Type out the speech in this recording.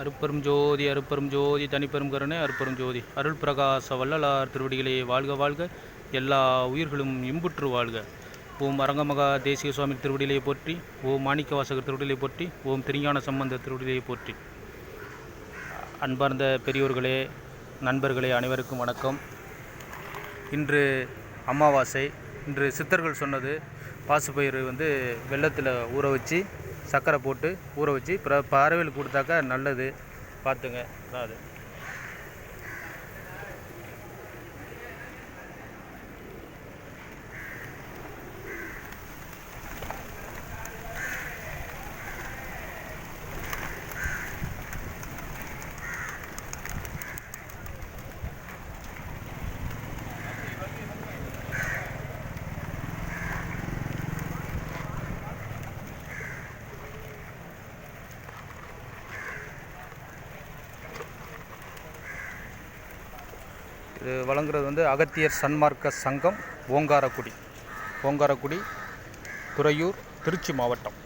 அருப்பெரும் ஜோதி அருப்பெரும் ஜோதி தனிப்பெரும் கருணை அருப்பெரும் ஜோதி. அருள் பிரகாச வள்ளலார் திருவடிகளே வாழ்க வாழ்க. எல்லா உயிர்களும் இம்புற்று வாழ்க. ஓம் அரங்கமகா தேசிய சுவாமி திருவடியிலே போற்றி ஓம் மாணிக்க வாசகர் திருவடியிலே போற்றி ஓம் திருஞான சம்பந்த திருவடியிலே போற்றி. அன்பார்ந்த பெரியோர்களே நண்பர்களே அனைவருக்கும் வணக்கம். இன்று அமாவாசை. இன்று சித்தர்கள் சொன்னது பாசுப்பயிறு வந்து வெள்ளத்தில் ஊற வச்சு சர்க்கரை போட்டு ஊற வச்சு பிற பறவைகளுக்கு கொடுத்தாக்கா நல்லது. பார்த்துங்க. அதான் அது. இது வழங்குறது வந்து அகத்தியர் சன்மார்க்க சங்கம் ஓங்காரக்குடி. ஓங்காரக்குடி துறையூர் திருச்சி மாவட்டம்.